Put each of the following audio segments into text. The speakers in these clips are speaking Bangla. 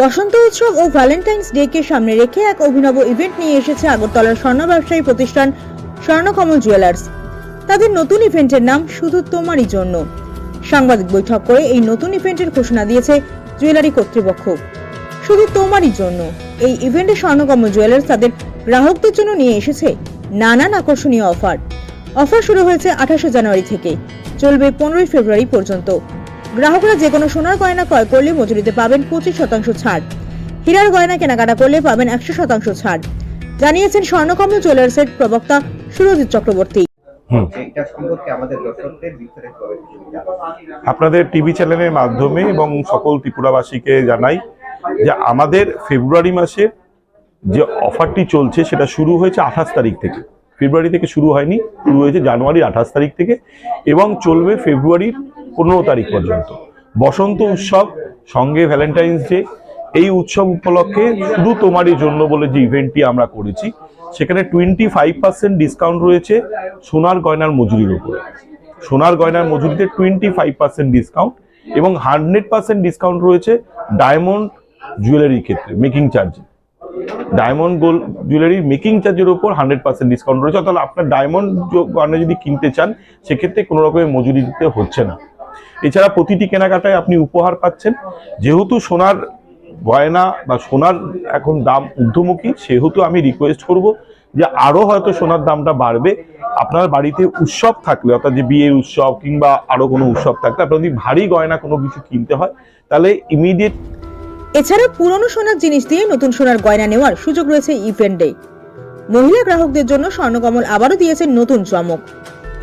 বসন্ত উৎসব ও ভ্যালেন্টাইন্স ডে কে সামনে রেখে এক অভিনব ইভেন্ট নিয়ে এসেছে আগরতলার স্বর্ণ ব্যবসায়ী প্রতিষ্ঠান স্বর্ণকমল জুয়েলার্স তাদের নতুন ইভেন্টের নাম শুধু তোমারই জন্য। সাংবাদিক বৈঠক করে এই নতুন ইভেন্টের ঘোষণা দিয়েছে জুয়েলারি কর্তৃপক্ষ। শুধু তোমারই জন্য। এই ইভেন্টে স্বর্ণকমল জুয়েলার্স তাদের গ্রাহকদের জন্য নিয়ে এসেছে নানান আকর্ষণীয় অফার অফার শুরু হয়েছে আঠাশে জানুয়ারি থেকে। চলবে পনেরোই ফেব্রুয়ারি পর্যন্ত। গ্রাহকরা যে কোনো সোনার গয়না ক্রয় করলে মজুরিতে পাবেন পঁচিশ শতাংশ ছাড়। হীরার গয়না কেনাকাটা করলে পাবেন একশো শতাংশ ছাড়। জানিয়েছেন স্বর্ণকমল জুয়েলার্সের প্রবক্তা সুরজিৎ চক্রবর্তী। আপনাদের টিভি চ্যানেলের মাধ্যমে এবং সকল ত্রিপুরাবাসীকে জানাই যে আমাদের ফেব্রুয়ারি মাসে যে অফারটি চলছে সেটা শুরু হয়েছে আঠাশ তারিখ থেকে। ফেব্রুয়ারি থেকে শুরু হয়নি শুরু হয়েছে জানুয়ারির আঠাশ তারিখ থেকে এবং চলবে ফেব্রুয়ারির পনেরো তারিখ পর্যন্ত। বসন্ত উৎসব, সঙ্গে ভ্যালেন্টাইন্স ডে এই উৎসব উপলক্ষে শুধু তোমারই জন্য বলে যে ইভেন্টটি আমরা করেছি, সেখানে টোয়েন্টি ফাইভ পার্সেন্ট ডিসকাউন্ট রয়েছে সোনার গয়নার মজুরির উপরে। সোনার গয়নার মজুরিতে টোয়েন্টি ফাইভ পার্সেন্ট ডিসকাউন্ট এবং হান্ড্রেড পার্সেন্ট ডিসকাউন্ট রয়েছে ডায়মন্ড জুয়েলারির ক্ষেত্রে making charge diamond gold jewellery making চার্জের উপর হান্ড্রেড পার্সেন্ট ডিসকাউন্ট রয়েছে তাহলে আপনার ডায়মন্ড গয়না যদি কিনতে চান, সেক্ষেত্রে কোনো রকমের মজুরি দিতে হচ্ছে না। এছাড়া প্রতিটি কেনাকাটায় আপনি উপহার পাচ্ছেন। যেহেতু সোনার গয়না বা সোনার এখন দাম ঊর্ধ্বমুখী, সেহেতু আমি রিকোয়েস্ট করব যে আরও হয়তো সোনার দামটা বাড়বে। আপনার বাড়িতে উৎসব থাকলে, অর্থাৎ যে বিয়ের উৎসব কিংবা আরও কোনো উৎসব থাকলে, আপনার যদি ভারী গয়না কোনো কিছু কিনতে হয়, তাহলে ইমিডিয়েট এছাড়া পুরনো সোনার জিনিস দিয়ে নতুন সোনার গয়না নেওয়ার সুযোগ রয়েছে ইভেন্টে মহিলা গ্রাহকদের জন্য স্বর্ণকমল আবারও দিয়েছে নতুন চমক।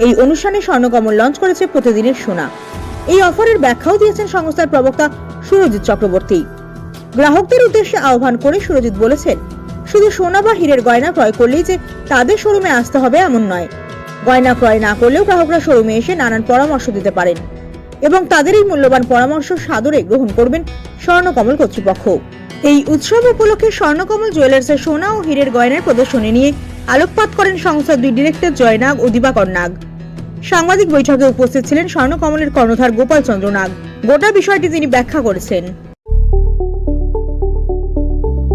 এই অনুষ্ঠানে স্বর্ণকমল লঞ্চ করেছে প্রতিদিনের সোনা। এই অফারের ব্যাখ্যাও দিয়েছেন সংস্থার প্রবক্তা সুরজিৎ চক্রবর্তী। গ্রাহকদের উদ্দেশ্যে আহ্বান করে সুরজিৎ বলেছেন, শুধু সোনা বা হীরের গয়না ক্রয় করলেই যে তাদের শোরুমে আসতে হবে এমন নয়। গয়না ক্রয় না করলেও গ্রাহকরা শোরুমে এসে নানান পরামর্শ দিতে পারেন এবং তাদের এই মূল্যবান পরামর্শ সাদরে গ্রহণ করবেন স্বর্ণকমল কর্তৃপক্ষ। এই উৎসব উপলক্ষে স্বর্ণকমল জুয়েলার্সের সোনা ও হীরের গয়নার প্রদর্শনী নিয়ে আলোকপাত করেন সংস্থার দুই ডিরেক্টর জয়নাগ ও দিবাকর নাগ। সাংবাদিক বৈঠকে উপস্থিত ছিলেন স্বর্ণকমলের কর্ণধার গোপাল চন্দ্র নাগ। গোটা বিষয়টি তিনি ব্যাখ্যা করেছেন।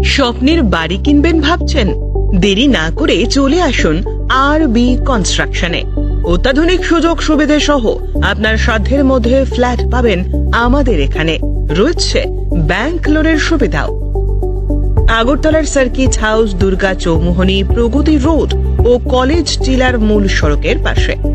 স্বপ্নের বাড়ি কিনবেন ভাবছেন? দেরি না করে চলে আসুন আর বি কনস্ট্রাকশনে। অত্যাধুনিক সুযোগ সুবিধে সহ আপনার সাধ্যের মধ্যে ফ্ল্যাট পাবেন আমাদের এখানে। রয়েছে ব্যাংক লোনের সুবিধাও। আগরতলার circuit house, Durga Chowmuhani, Pragati road ও কলেজ টিলার মূল সড়কের পাশে।